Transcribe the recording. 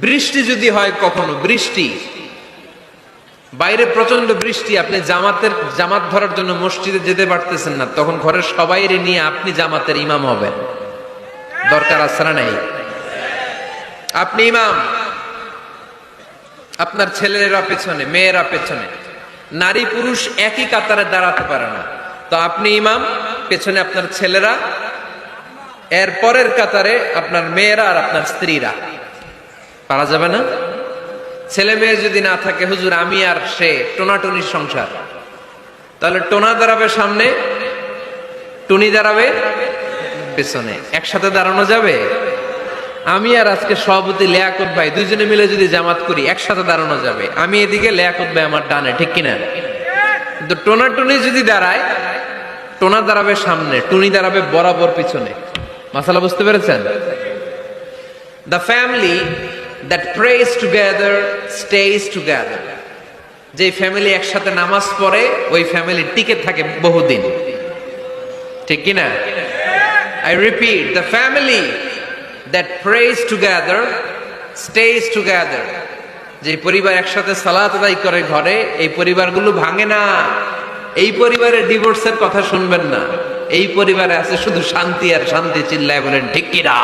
বৃষ্টি যদি হয় কখনো, বৃষ্টি। বাইরে প্রচণ্ড বৃষ্টি, আপনি জামাতের, জামাত ধরার জন্য মসজিদে যেতে পারতেছেন না, তখন ঘরের সবাইরে নিয়ে আপনি জামাতের ইমাম হবেন। দরকার আছে নাই? আপনি ইমাম। আপনার ছেলেরা পেছনে, মেয়েরা পেছনে। নারী পুরুষ একই কাতারে দাঁড়াতে পারে না। তো আপনি ইমাম, পেছনে আপনার ছেলেরা, এর পরের কাতারে আপনার মেয়েরা আর আপনার স্ত্রীরা। পারা যাবে না? ছেলে মেয়ে যদি না থাকে, হুজুর, আমি আর সে, টোনাটুনির সংসার। তাহলে টোনা দাঁড়াবে সামনে, টুনি দাঁড়াবে পেছনে। একসাথে দাঁড়ানো যাবে? আমি আর আজকে সভাপতি লেয়াকত ভাই দুইজনে মিলে যদি জামাত করি, একসাথে দাঁড়ানো যাবে। আমি এদিকে লেয়াকত ভাই আমার ডানে, ঠিক কিনা? কিন্তু টোনা টুনি যদি দাঁড়ায়, টোনা দাঁড়াবে সামনে, টুনি দাঁড়াবে বরাবর পিছনে। মাসালা বুঝতে পেরেছেন? The family that prays together stays together যে ফ্যামিলি একসাথে নামাজ পড়ে, ওই ফ্যামিলি টিকে থাকে বহুদিন। ঠিক কিনা I repeat the family that prays together stays together যে পরিবার একসাথে সালাত আদায় করে ঘরে, এই পরিবারগুলো ভাঙে না। এই পরিবারে ডিভোর্সের কথা শুনবেন না। এই পরিবারে আছে শুধু শান্তি আর শান্তি চিল্লায় বলেন, ঠিক কিনা